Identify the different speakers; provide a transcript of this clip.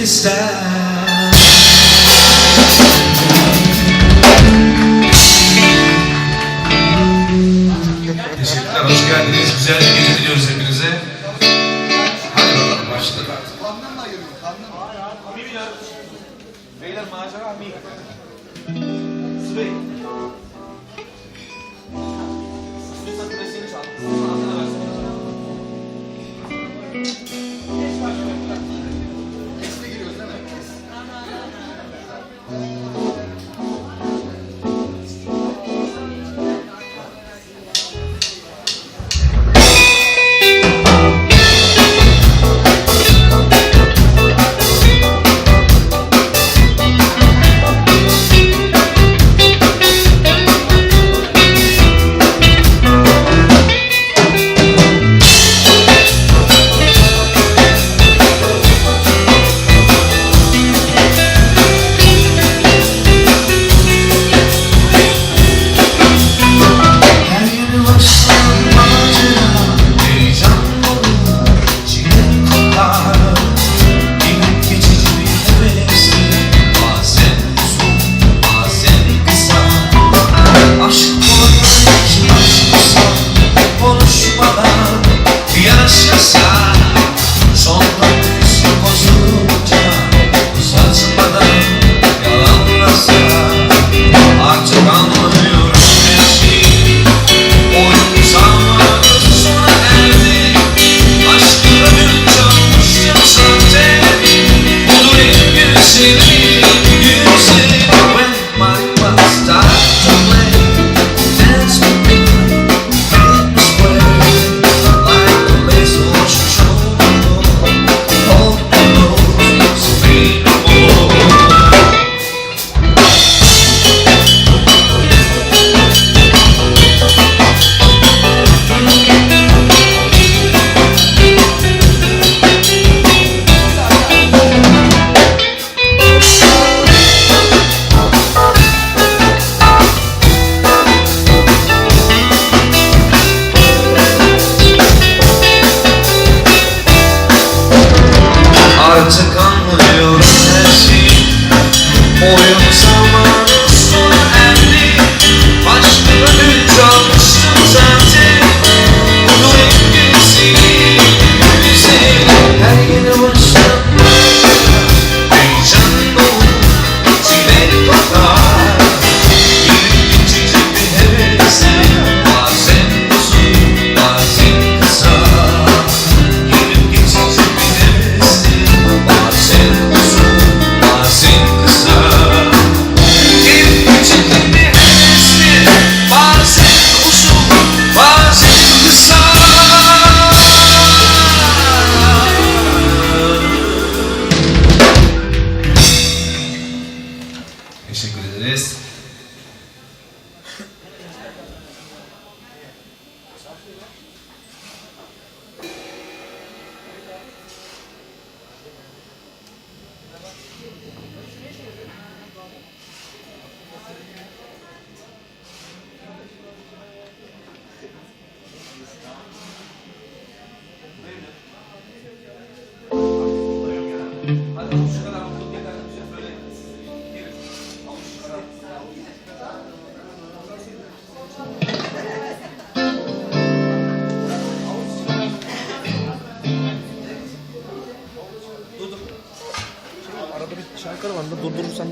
Speaker 1: ister Teşekkürler, hoş geldiniz. Güzel bir gece diliyoruz hepinize. Hadi bakalım başlayalım. Kandan mı ayırıyor? Kandan mı? Hayır, hayır. Beyler macera mı? Sıvı. Some
Speaker 2: durdurursan